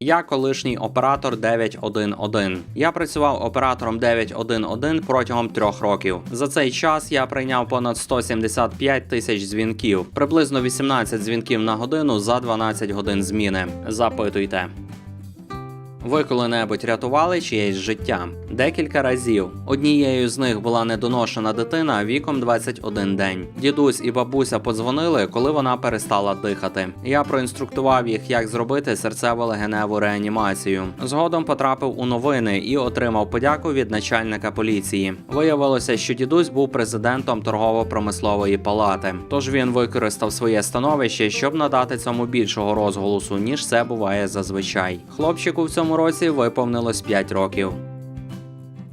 Я колишній оператор 911. Я працював оператором 911 протягом трьох років. За цей час я прийняв понад 175 тисяч дзвінків, приблизно 18 дзвінків на годину за 12 годин зміни. Запитуйте. Ви коли-небудь рятували чиєсь життя? Декілька разів. Однією з них була недоношена дитина віком 21 день. Дідусь і бабуся подзвонили, коли вона перестала дихати. Я проінструктував їх, як зробити серцево-легеневу реанімацію. Згодом потрапив у новини і отримав подяку від начальника поліції. Виявилося, що дідусь був президентом торгово-промислової палати. Тож він використав своє становище, щоб надати цьому більшого розголосу, ніж це буває зазвичай. Хлопчику в цьому році виповнилось 5 років.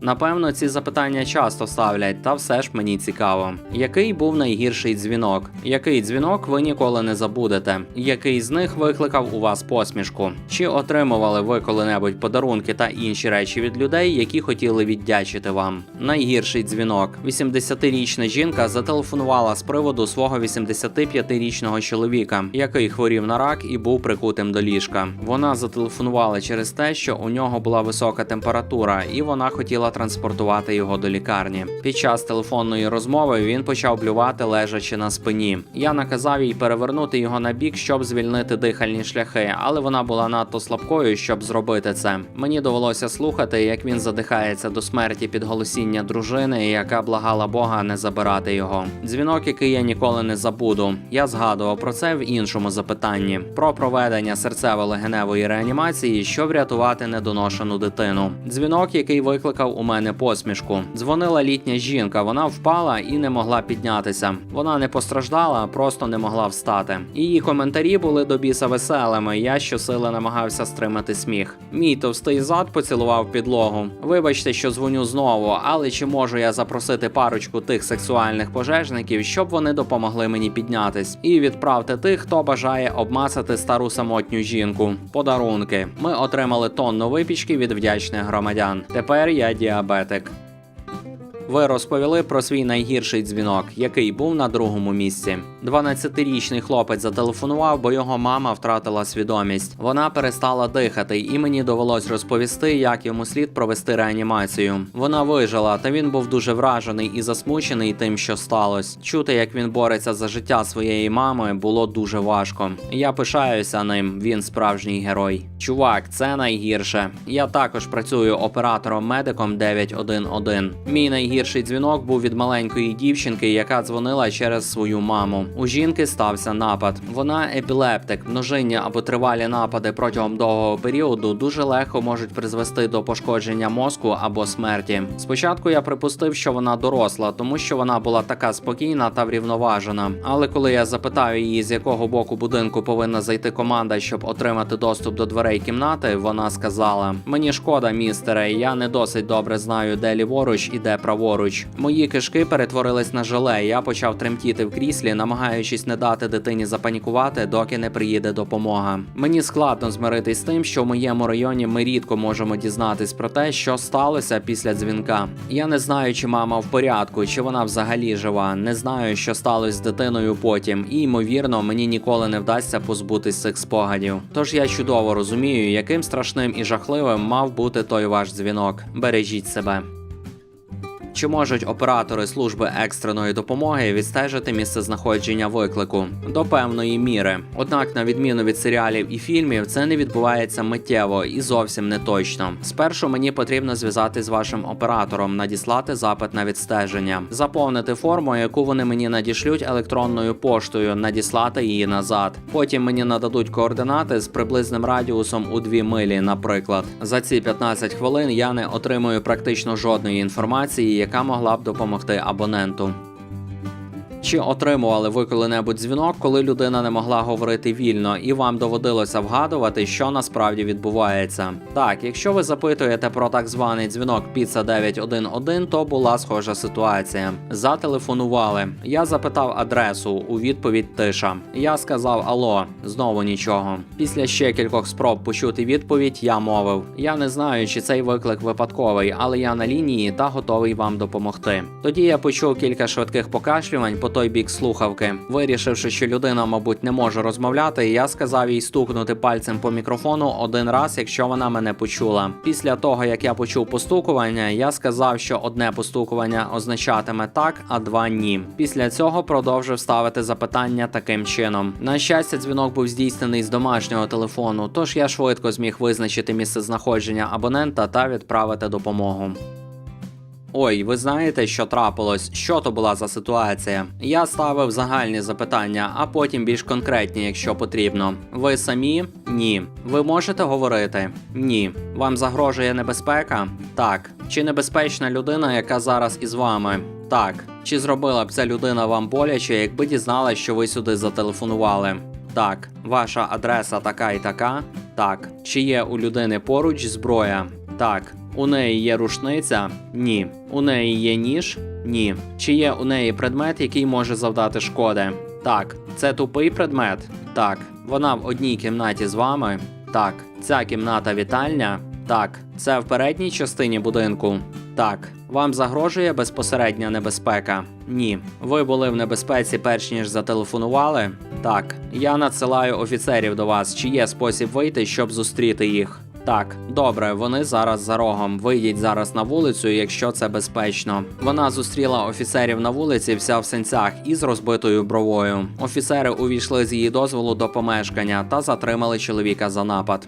Напевно, ці запитання часто ставлять, та все ж мені цікаво. Який був найгірший дзвінок? Який дзвінок ви ніколи не забудете? Який з них викликав у вас посмішку? Чи отримували ви коли-небудь подарунки та інші речі від людей, які хотіли віддячити вам? Найгірший дзвінок. 80-річна жінка зателефонувала з приводу свого 85-річного чоловіка, який хворів на рак і був прикутим до ліжка. Вона зателефонувала через те, що у нього була висока температура, і вона хотіла транспортувати його до лікарні. Під час телефонної розмови він почав блювати, лежачи на спині. Я наказав їй перевернути його на бік, щоб звільнити дихальні шляхи, але вона була надто слабкою, щоб зробити це. Мені довелося слухати, як він задихається до смерті під голосіння дружини, яка благала Бога не забирати його. Дзвінок, який я ніколи не забуду. Я згадував про це в іншому запитанні: про проведення серцево-легеневої реанімації, щоб врятувати недоношену дитину. Дзвінок, який викликав у мене посмішку. Дзвонила літня жінка. Вона впала і не могла піднятися. Вона не постраждала, просто не могла встати. Її коментарі були до біса веселими. Я щосили намагався стримати сміх. Мій товстий зад поцілував підлогу. Вибачте, що дзвоню знову, але чи можу я запросити парочку тих сексуальних пожежників, щоб вони допомогли мені піднятись? І відправте тих, хто бажає обмацати стару самотню жінку. Подарунки. Ми отримали тонну випічки від вдячних громадян. Тепер я ja, Bartek. Ви розповіли про свій найгірший дзвінок, який був на другому місці. 12-річний хлопець зателефонував, бо його мама втратила свідомість. Вона перестала дихати, і мені довелось розповісти, як йому слід провести реанімацію. Вона вижила, та він був дуже вражений і засмучений тим, що сталося. Чути, як він бореться за життя своєї мами, було дуже важко. Я пишаюся ним. Він справжній герой. Чувак, це найгірше. Я також працюю оператором-медиком 911. Мій найгірший дзвінок був від маленької дівчинки, яка дзвонила через свою маму. У жінки стався напад. Вона епілептик, множиння або тривалі напади протягом довгого періоду дуже легко можуть призвести до пошкодження мозку або смерті. Спочатку я припустив, що вона доросла, тому що вона була така спокійна та врівноважена. Але коли я запитав її, з якого боку будинку повинна зайти команда, щоб отримати доступ до дверей кімнати, вона сказала: Мені шкода, містере, я не досить добре знаю, де ліворуч і де праворуч. Мої кишки перетворились на желе. Я почав тремтіти в кріслі, намагаючись не дати дитині запанікувати, доки не приїде допомога. Мені складно змиритись з тим, що в моєму районі ми рідко можемо дізнатись про те, що сталося після дзвінка. Я не знаю, чи мама в порядку, чи вона взагалі жива. Не знаю, що сталося з дитиною потім, і ймовірно, мені ніколи не вдасться позбутись цих спогадів. Тож я чудово розумію, яким страшним і жахливим мав бути той ваш дзвінок. Бережіть себе. Чи можуть оператори служби екстреної допомоги відстежити місце знаходження виклику до певної міри? Однак, на відміну від серіалів і фільмів, це не відбувається миттєво і зовсім не точно. Спершу мені потрібно зв'язати з вашим оператором, надіслати запит на відстеження, заповнити форму, яку вони мені надішлють електронною поштою, надіслати її назад. Потім мені нададуть координати з приблизним радіусом у 2 милі, наприклад. За ці 15 хвилин я не отримую практично жодної інформації, яка могла б допомогти абоненту. Чи отримували ви коли-небудь дзвінок, коли людина не могла говорити вільно, і вам доводилося вгадувати, що насправді відбувається? Так, якщо ви запитуєте про так званий дзвінок Pizza 911, то була схожа ситуація. Зателефонували. Я запитав адресу. У відповідь тиша. Я сказав Алло, знову нічого. Після ще кількох спроб почути відповідь, я мовив: Я не знаю, чи цей виклик випадковий, але я на лінії та готовий вам допомогти. Тоді я почув кілька швидких покашлювань, по той бік слухавки. Вирішивши, що людина, мабуть, не може розмовляти, я сказав їй стукнути пальцем по мікрофону один раз, якщо вона мене почула. Після того, як я почув постукування, я сказав, що одне постукування означатиме так, а два ні. Після цього продовжив ставити запитання таким чином. На щастя, дзвінок був здійснений з домашнього телефону, тож я швидко зміг визначити місце знаходження абонента та відправити допомогу. Ой, ви знаєте, що трапилось? Що то була за ситуація? Я ставив загальні запитання, а потім більш конкретні, якщо потрібно. Ви самі? Ні. Ви можете говорити? Ні. Вам загрожує небезпека? Так. Чи небезпечна людина, яка зараз із вами? Так. Чи зробила б ця людина вам боляче, якби дізналась, що ви сюди зателефонували? Так. Ваша адреса така і така? Так. Чи є у людини поруч зброя? Так. У неї є рушниця? Ні. У неї є ніж? Ні. Чи є у неї предмет, який може завдати шкоди? Так. Це тупий предмет? Так. Вона в одній кімнаті з вами? Так. Ця кімната вітальня? Так. Це в передній частині будинку? Так. Вам загрожує безпосередня небезпека? Ні. Ви були в небезпеці перш ніж зателефонували? Так. Я надсилаю офіцерів до вас. Чи є спосіб вийти, щоб зустріти їх? Так, добре, вони зараз за рогом. Вийдіть зараз на вулицю, якщо це безпечно. Вона зустріла офіцерів на вулиці, вся в сенцях із розбитою бровою. Офіцери увійшли з її дозволу до помешкання та затримали чоловіка за напад.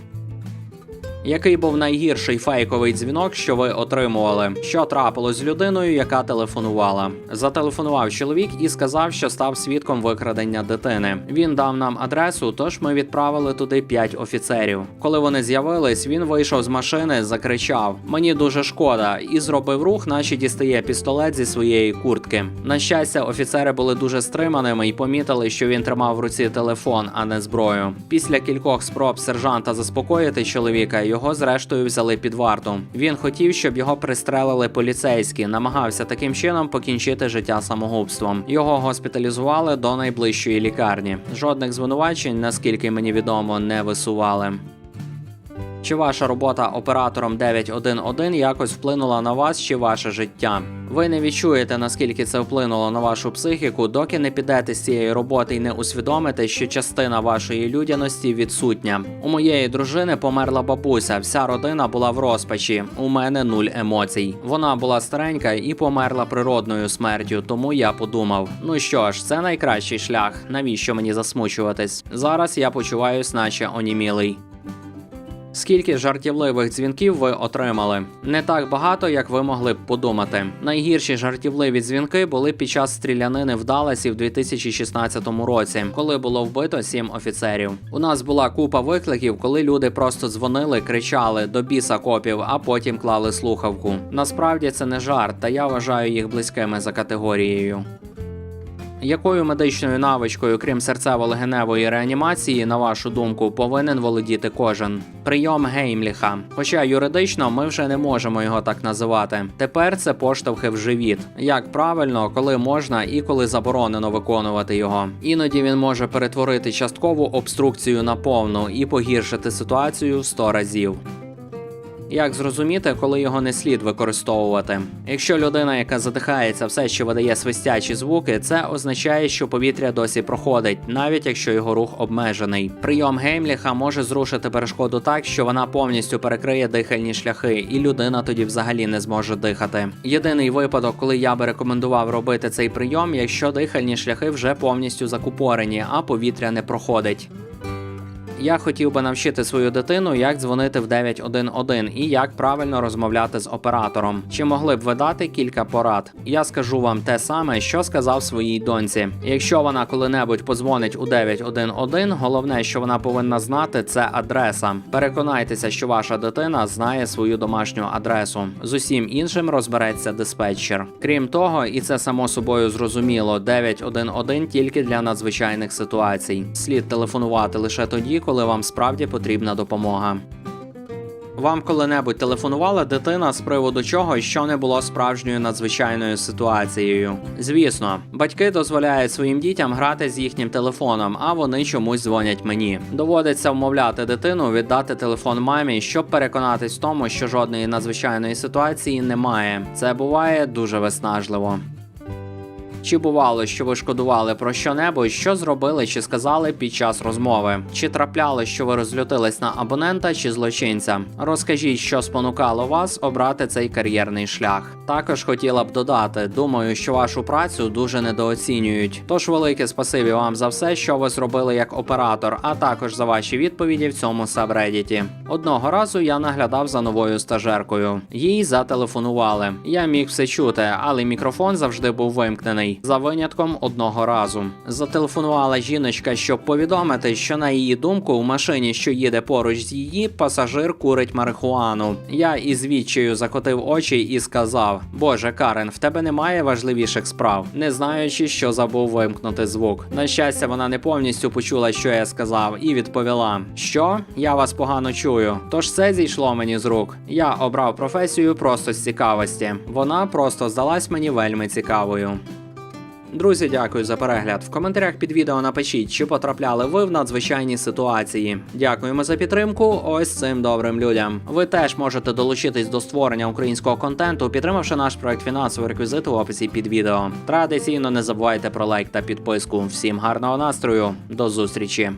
Який був найгірший фейковий дзвінок, що ви отримували? Що трапилось з людиною, яка телефонувала? Зателефонував чоловік і сказав, що став свідком викрадення дитини. Він дав нам адресу, тож ми відправили туди п'ять офіцерів. Коли вони з'явились, він вийшов з машини, закричав: Мені дуже шкода, і зробив рух, наче дістає пістолет зі своєї куртки. На щастя, офіцери були дуже стриманими і помітили, що він тримав в руці телефон, а не зброю. Після кількох спроб сержанта заспокоїти чоловіка, його зрештою взяли під варту. Він хотів, щоб його пристрелили поліцейські, намагався таким чином покінчити життя самогубством. Його госпіталізували до найближчої лікарні. Жодних звинувачень, наскільки мені відомо, не висували. Чи ваша робота оператором 911 якось вплинула на вас чи ваше життя? Ви не відчуєте, наскільки це вплинуло на вашу психіку, доки не підете з цієї роботи і не усвідомите, що частина вашої людяності відсутня. У моєї дружини померла бабуся, вся родина була в розпачі. У мене нуль емоцій. Вона була старенька і померла природною смертю, тому я подумав: ну що ж, це найкращий шлях. Навіщо мені засмучуватись? Зараз я почуваюсь, наче онімілий. Скільки жартівливих дзвінків ви отримали? Не так багато, як ви могли б подумати. Найгірші жартівливі дзвінки були під час стрілянини в Даласі в 2016 році, коли було вбито сім офіцерів. У нас була купа викликів, коли люди просто дзвонили, кричали до біса копів, а потім клали слухавку. Насправді це не жарт, та я вважаю їх близькими за категорією. Якою медичною навичкою, крім серцево-легеневої реанімації, на вашу думку, повинен володіти кожен? Прийом Геймліха. Хоча юридично ми вже не можемо його так називати. Тепер це поштовхи в живіт. Як правильно, коли можна і коли заборонено виконувати його. Іноді він може перетворити часткову обструкцію на повну і погіршити ситуацію в 100 разів. Як зрозуміти, коли його не слід використовувати? Якщо людина, яка задихається, все ще видає свистячі звуки, це означає, що повітря досі проходить, навіть якщо його рух обмежений. Прийом Геймліха може зрушити перешкоду так, що вона повністю перекриє дихальні шляхи, і людина тоді взагалі не зможе дихати. Єдиний випадок, коли я би рекомендував робити цей прийом, якщо дихальні шляхи вже повністю закупорені, а повітря не проходить. Я хотів би навчити свою дитину, як дзвонити в 911 і як правильно розмовляти з оператором. Чи могли б ви дати кілька порад? Я скажу вам те саме, що сказав своїй доньці. Якщо вона коли-небудь подзвонить у 911, головне, що вона повинна знати, це адреса. Переконайтеся, що ваша дитина знає свою домашню адресу. З усім іншим розбереться диспетчер. Крім того, і це само собою зрозуміло, 911 тільки для надзвичайних ситуацій. Слід телефонувати лише тоді, коли вам справді потрібна допомога. Вам коли-небудь телефонувала дитина з приводу чого, що не було справжньою надзвичайною ситуацією. Звісно, батьки дозволяють своїм дітям грати з їхнім телефоном, а вони чомусь дзвонять мені. Доводиться вмовляти дитину віддати телефон мамі, щоб переконатись в тому, що жодної надзвичайної ситуації немає. Це буває дуже виснажливо. Чи бувало, що ви шкодували про що-небудь, що зробили чи сказали під час розмови? Чи трапляли, що ви розлютились на абонента чи злочинця? Розкажіть, що спонукало вас обрати цей кар'єрний шлях. Також хотіла б додати, думаю, що вашу працю дуже недооцінюють. Тож велике спасибі вам за все, що ви зробили як оператор, а також за ваші відповіді в цьому сабредіті. Одного разу я наглядав за новою стажеркою. Їй зателефонували. Я міг все чути, але мікрофон завжди був вимкнений за винятком одного разу. Зателефонувала жіночка, щоб повідомити, що на її думку у машині, що їде поруч з її, пасажир курить марихуану. Я із відчаю закотив очі і сказав: Боже, Карен, в тебе немає важливіших справ, не знаючи, що забув вимкнути звук. На щастя, вона не повністю почула, що я сказав, і відповіла: Що? Я вас погано чую. Тож це зійшло мені з рук. Я обрав професію просто з цікавості. Вона просто здалась мені вельми цікавою. Друзі, дякую за перегляд. В коментарях під відео напишіть, чи потрапляли ви в надзвичайні ситуації. Дякуємо за підтримку. Ось цим добрим людям. Ви теж можете долучитись до створення українського контенту, підтримавши наш проект фінансовий реквізит в описі під відео. Традиційно не забувайте про лайк та підписку. Всім гарного настрою, до зустрічі!